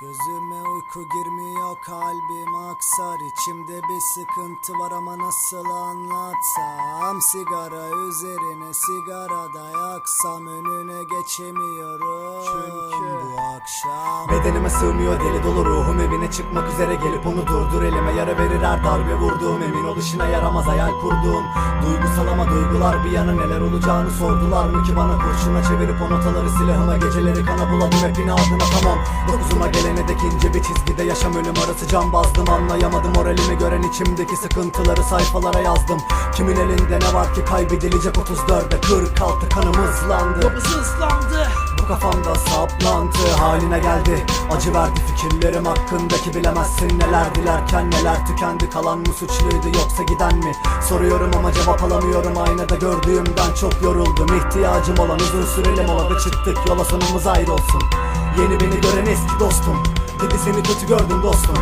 Gözüme uyku girmiyor kalbim aksar. İçimde bir sıkıntı var ama nasıl anlatsam? Sigara üzerine sigara da yaksam Önüne geçemiyorum. Çünkü bu akşam Bedenime sığmıyor deli dolu ruhum evine çıkmak üzere. Gelip onu durdur elime yara verir her darbe vurduğum emin ol işine yaramaz hayal kurduğum. Duygusal ama duygular bir yana neler olacağını sordular mı ki? Bana kurşuna çevirip o notaları silahıma geceleri kana buladım hepini adına tamam. Dokuzuma gelene dek ince bir çizgide yaşam ölüm arası can bazdım anlayamadım moralimi gören içimdeki sıkıntıları sayfalara yazdım. Kimin elinde ne var ki kaybedilecek 34'e 46 kanım hızlandı. Yolumuz hızlandı. Bu kafamda saplantı haline geldi. Acı verdi fikirlerim hakkındaki bilemezsin Neler dilerken neler tükendi. Kalan mı suçluydu yoksa giden mi? Soruyorum ama cevap alamıyorum. Aynada gördüğümden çok yoruldum. İhtiyacım olan uzun süreli molada çıktık. Yola sonumuz ayrı olsun Yeni beni gören eski dostum. Dedi seni kötü gördüm dostum.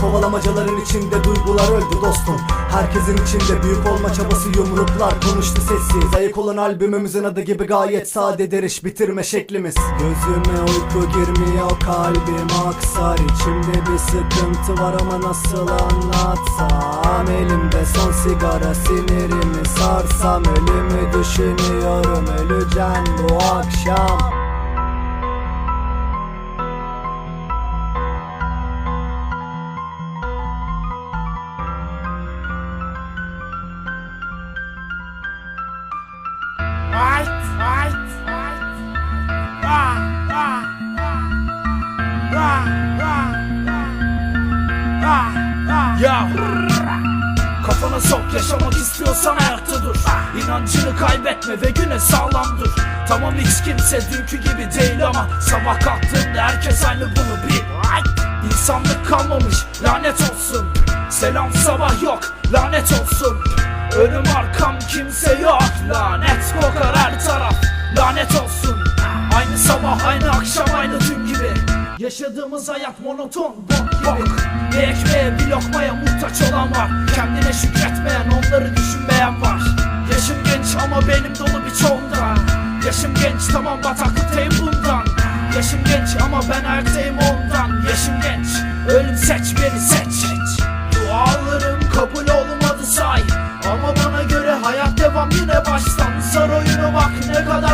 Kovalamacaların içinde duygular öldü dostum. Herkesin içinde büyük olma çabası yumruklar konuştu sessiz. Ayık olan albümümüzün adı gibi gayet sadedir iş bitirme şeklimiz. Gözüme uyku girmiyor kalbim aksar. İçimde bir sıkıntı var ama nasıl anlatsam? Elimde son sigara sinirimi sarsam. Ölümü düşünüyorum öleceğim bu akşam Ya. Kafana sok yaşamak istiyorsan ayakta dur. İnancını kaybetme ve güne sağlam dur. Tamam hiç kimse dünkü gibi değil ama Sabah kalktığında herkes aynı bunu bil! İnsanlık kalmamış lanet olsun. Selam sabah yok lanet olsun. Önüm arkam kimse yok Lanet kokar Yaşadığımız hayat monoton bok gibi Bir ekmeğe bir lokmaya muhtaç olan var Kendine şükretmeyen onları düşünmeyen var. Yaşım genç ama benim dolu birçoğundan Yaşım genç tamam bataklıktayım bundan. Yaşım genç ama ben erkeğim ondan. Yaşım genç ölüm seç beni seç. Dualarım kabul olmadı say. Ama bana göre hayat devam yine baştan. Sar oyunu bak ne kadar